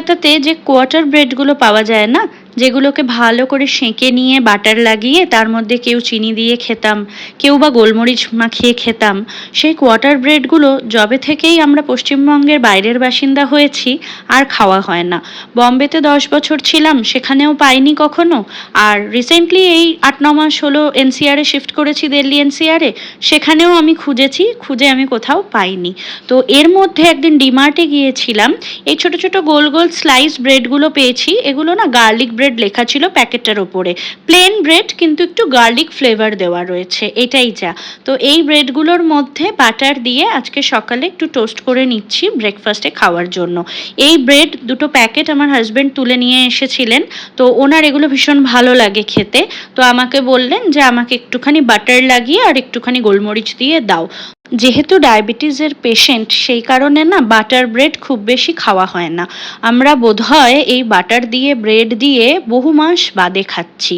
কলকাতাতে যে কোয়ার্টার ব্রেডগুলো পাওয়া যায় না যেগুলোকে ভালো করে সেঁকে নিয়ে বাটার লাগিয়ে তার মধ্যে কেউ চিনি দিয়ে খেতাম, কেউ বা গোলমরিচ মাখিয়ে খেতাম। সেই কোয়ার্টার ব্রেডগুলো যবে থেকেই আমরা পশ্চিমবঙ্গের বাইরের বাসিন্দা হয়েছি, আর খাওয়া হয় না। বম্বেতে দশ বছর ছিলাম, সেখানেও পাইনি কখনো। আর রিসেন্টলি এই আট, ন মাস হলো এনসিআরে শিফট করেছি দিল্লি এনসিআরে, সেখানেও আমি খুঁজেছি, খুঁজে আমি কোথাও পাইনি। তো এর মধ্যে একদিন ডিমার্টে গিয়েছিলাম, এই ছোট ছোট গোল গোল স্লাইস ব্রেডগুলো পেয়েছি, এগুলো না গার্লিক ব্রেড লেখা ছিল প্যাকেটটার ওপরে প্লেন ব্রেড কিন্তু একটু গার্লিক ফ্লেভার দেওয়া রয়েছে। এটাই যা। তো এই ব্রেডগুলোর মধ্যে বাটার দিয়ে আজকে সকালে একটু টোস্ট করে নিচ্ছি ব্রেকফাস্টে খাওয়ার জন্য। এই ব্রেড দুটো প্যাকেট আমার হাজব্যান্ড তুলে নিয়ে এসেছিলেন। তো ওনার এগুলো ভীষণ ভালো লাগে খেতে। তো আমাকে বললেন যে, আমাকে একটুখানি বাটার লাগিয়ে আর একটুখানি গোলমরিচ দিয়ে দাও। যেহেতু ডায়াবেটিসের পেশেন্ট সেই কারণে না বাটার ব্রেড খুব বেশি খাওয়া হয় না। আমরা বোধহয় এই বাটার দিয়ে ব্রেড দিয়ে বহু মাস বাদে খাচ্ছি।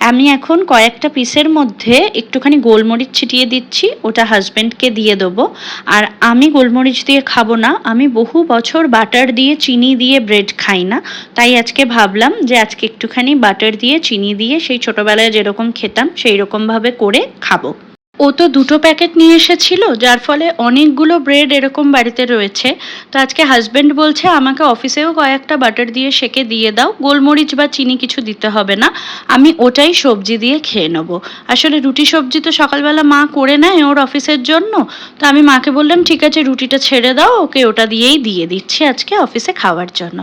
আমি এখন কয়েকটা পিসের মধ্যে একটুখানি গোলমরিচ ছিটিয়ে দিচ্ছি, ওটা হাজব্যান্ডকে দিয়ে দেবো। আর আমি গোলমরিচ দিয়ে খাব না, আমি বহু বছর বাটার দিয়ে, চিনি দিয়ে ব্রেড খাই না। তাই আজকে ভাবলাম যে আজকে একটুখানি বাটার দিয়ে, চিনি দিয়ে সেই ছোটোবেলায় যেরকম খেতাম সেই রকমভাবে করে খাব। ও তো দুটো প্যাকেট নিয়ে এসেছিল, যার ফলে অনেকগুলো ব্রেড এরকম বাড়িতে রয়েছে। তো আজকে হাজব্যান্ড বলছে, আমাকে অফিসেও কয়েকটা বাটার দিয়ে সেকে দিয়ে দাও, গোলমরিচ বা চিনি কিছু দিতে হবে না, আমি ওটাই সবজি দিয়ে খেয়ে নেব। আসলে রুটি সবজি তো সকালবেলা মা করে নেয় ওর অফিসের জন্য। তো আমি মাকে বললাম, ঠিক আছে, রুটিটা ছেড়ে দাও, ওকে ওটা দিয়েই দিয়ে দিচ্ছি আজকে অফিসে খাওয়ার জন্য।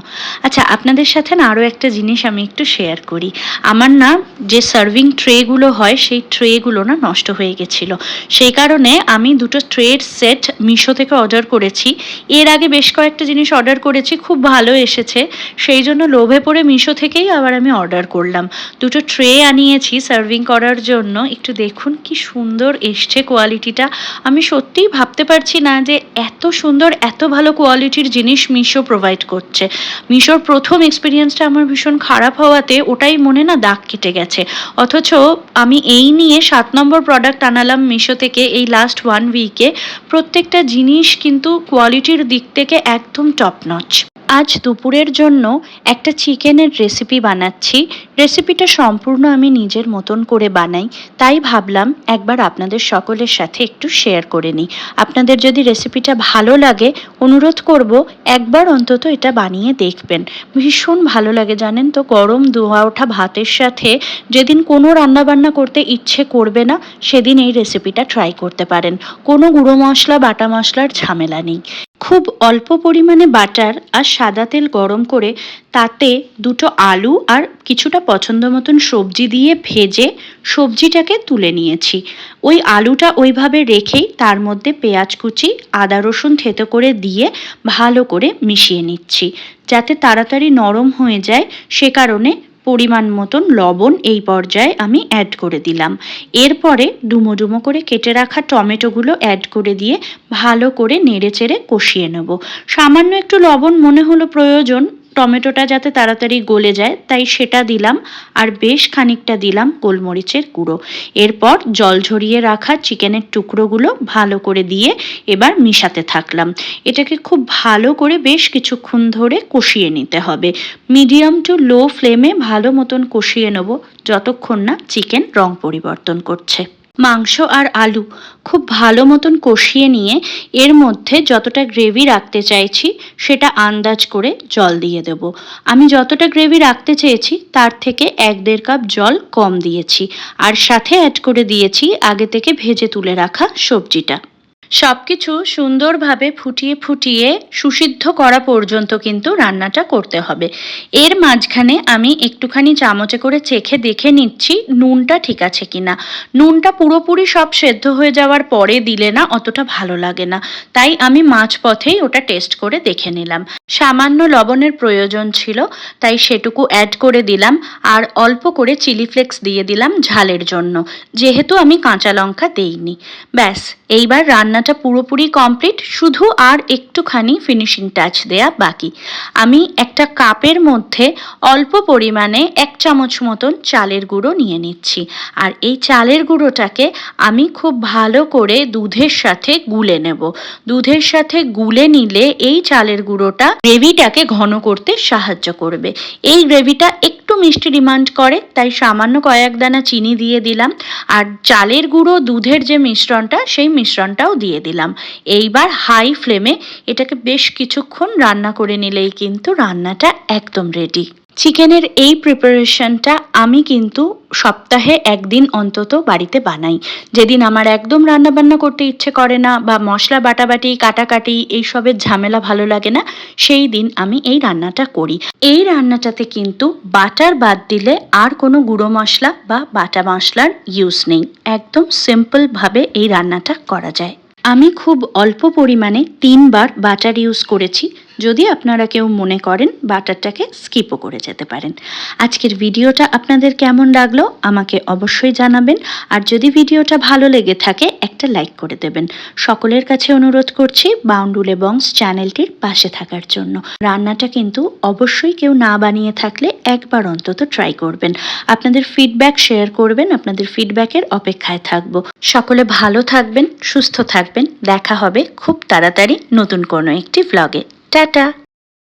আচ্ছা আপনাদের সাথে না আরও একটা জিনিস আমি একটু শেয়ার করি। আমার না যে সার্ভিং ট্রেগুলো হয়, সেই ট্রেগুলো না নষ্ট হয়ে গেছিল। ছিল সেই কারণে আমি দুটো ট্রের সেট মিশো থেকে অর্ডার করেছি। এর আগে বেশ কয়েকটা জিনিস অর্ডার করেছি, খুব ভালো এসেছে। সেই জন্য লোভে পড়ে মিশো থেকেই আবার আমি অর্ডার করলাম। দুটো ট্রে আনিয়েছি সার্ভিং করার জন্য। একটু দেখুন কি সুন্দর এসছে কোয়ালিটিটা। আমি সত্যিই ভাবতে পারছি না যে এত সুন্দর, এত ভালো কোয়ালিটির জিনিস মিশো প্রোভাইড করছে। মিশোর প্রথম এক্সপিরিয়েন্সটা আমার ভীষণ খারাপ হওয়াতে ওটাই মনে না দাগ কেটে গেছে। অথচ আমি এই নিয়ে সাত নম্বর প্রোডাক্ট আনালাম মিশো থেকে এই লাস্ট ওয়ান উইকে প্রত্যেকটা জিনিস কিন্তু কোয়ালিটির দিক থেকে একদম টপ নচ আজ দুপুরের জন্য একটা চিকেনের রেসিপি বানাচ্ছি। রেসিপিটা সম্পূর্ণ আমি নিজের মতন করে বানাই। তাই ভাবলাম একবার আপনাদের সকলের সাথে একটু শেয়ার করে নিই। আপনাদের যদি রেসিপিটা ভালো লাগে, অনুরোধ করব একবার অন্তত এটা বানিয়ে দেখবেন। ভীষণ ভালো লাগে, জানেন তো, গরম ধোয়া ওঠা ভাতের সাথে। যেদিন কোনো রান্নাবান্না করতে ইচ্ছে করবে না, সেদিন এই রেসিপিটা ট্রাই করতে পারেন। কোনো গুঁড়ো মশলা, বাটা মশলার ঝামেলা নেই। খুব অল্প পরিমাণে বাটার আর সাদা তেল গরম করে তাতে দুটো আলু আর কিছুটা পছন্দ মতন সবজি দিয়ে ভেজে সবজিটাকে তুলে নিয়েছি। ওই আলুটা ওইভাবে রেখেই তার মধ্যে পেঁয়াজ কুচি, আদা রসুন থেতো করে দিয়ে ভালো করে মিশিয়ে নিচ্ছি। যাতে তাড়াতাড়ি নরম হয়ে যায়, সে কারণে পরিমাণ মতন লবণ এই পর্যায়ে আমি অ্যাড করে দিলাম। এরপরে ডুমো ডুমো করে কেটে রাখা টমেটোগুলো অ্যাড করে দিয়ে ভালো করে নেড়ে চেড়ে কষিয়ে নেব। সামান্য একটু লবণ মনে হলো প্রয়োজন টমেটোটা যাতে তাড়াতাড়ি গলে যায়, তাই সেটা দিলাম আর বেশ খানিকটা দিলাম গোলমরিচের গুঁড়ো। এরপর জল ঝরিয়ে রাখা চিকেনের টুকরোগুলো ভালো করে দিয়ে এবার মিশাতে থাকলাম। এটাকে খুব ভালো করে বেশ কিছুক্ষণ ধরে কষিয়ে নিতে হবে। মিডিয়াম টু লো ফ্লেমে ভালো মতন কষিয়ে নেব, যতক্ষণ না চিকেন রং পরিবর্তন করছে। মাংস আর আলু খুব ভালো মতন কষিয়ে নিয়ে এর মধ্যে যতটা গ্রেভি রাখতে চাইছি সেটা আন্দাজ করে জল দিয়ে দেব। আমি যতটা গ্রেভি রাখতে চেয়েছি তার থেকে এক দেড় কাপ জল কম দিয়েছি। আর সাথে অ্যাড করে দিয়েছি আগে থেকে ভেজে তুলে রাখা সবজিটা। সব কিছু সুন্দরভাবে ফুটিয়ে ফুটিয়ে সুসিদ্ধ করা পর্যন্ত কিন্তু রান্নাটা করতে হবে। এর মাঝখানে আমি একটুখানি চামচে করে চেখে দেখে নিচ্ছি নুনটা ঠিক আছে কিনা। নুনটা পুরোপুরি সব সেদ্ধ হয়ে যাওয়ার পরে দিলে না অতটা ভালো লাগে না। তাই আমি মাছ পথেই ওটা টেস্ট করে দেখে নিলাম। সামান্য লবণের প্রয়োজন ছিল, তাই সেটুকু অ্যাড করে দিলাম আর অল্প করে চিলি ফ্লেক্স দিয়ে দিলাম ঝালের জন্য। যেহেতু আমি কাঁচা লঙ্কা দেইনি। ব্যাস এইবার রান্নাটা পুরোপুরি কমপ্লিট শুধু আর একটুখানি ফিনিশিং টাচ দেয়া বাকি। আমি একটা কাপের মধ্যে অল্প পরিমাণে এক চামচ মতন চালের গুঁড়ো নিয়ে নিচ্ছি। আর এই চালের গুঁড়োটাকে আমি খুব ভালো করে দুধের সাথে গুলে নেব। দুধের সাথে গুলে নিলে এই চালের গুঁড়োটা গ্রেভিটাকে ঘন করতে সাহায্য করবে। এই গ্রেভিটা মিষ্টি ডিমান্ড করে, তাই সামান্য কয়েক দানা চিনি দিয়ে দিলাম। আর চালের গুঁড়ো, দুধের যে মিশ্রণটা, সেই মিশ্রণটাও দিয়ে দিলাম। এইবার হাই ফ্লেমে এটাকে বেশ কিছুক্ষণ রান্না করে নিলেই কিন্তু রান্নাটা একদম রেডি চিকেনের এই প্রিপারেশনটা আমি কিন্তু সপ্তাহে একদিন অন্তত বাড়িতে বানাই। যেদিন আমার একদম রান্না বান্না করতে ইচ্ছে করে না বা মশলা বাটাবাটি, কাটাকাটি এইসবের ঝামেলা ভালো লাগে না, সেই দিন আমি এই রান্নাটা করি। এই রান্নাটাতে কিন্তু বাটার বাদ দিলে আর কোনো গুঁড়ো মশলা বা বাটা মশলার ইউজ নেই। একদম সিম্পলভাবে এই রান্নাটা করা যায়। আমি খুব অল্প পরিমাণে তিনবার বাটার ইউজ করেছি। যদি আপনারা কেউ মনে করেন বাটারটাকে স্কিপও করে যেতে পারেন। আজকের ভিডিওটা আপনাদের কেমন লাগল আমাকে অবশ্যই জানাবেন। আর যদি ভিডিওটা ভালো লেগে থাকে, একটা লাইক করে দেবেন। সকলের কাছে অনুরোধ করছি বাউন্ডুলে বংস চ্যানেলটির পাশে থাকার জন্য। রান্নাটা কিন্তু অবশ্যই কেউ না বানিয়ে থাকলে একবার অন্তত ট্রাই করবেন। আপনাদের ফিডব্যাক শেয়ার করবেন, আপনাদের ফিডব্যাকের অপেক্ষায় থাকব। সকলে ভালো থাকবেন, সুস্থ থাকবেন। দেখা হবে খুব তাড়াতাড়ি নতুন কোনো একটি ভ্লগে টাটা।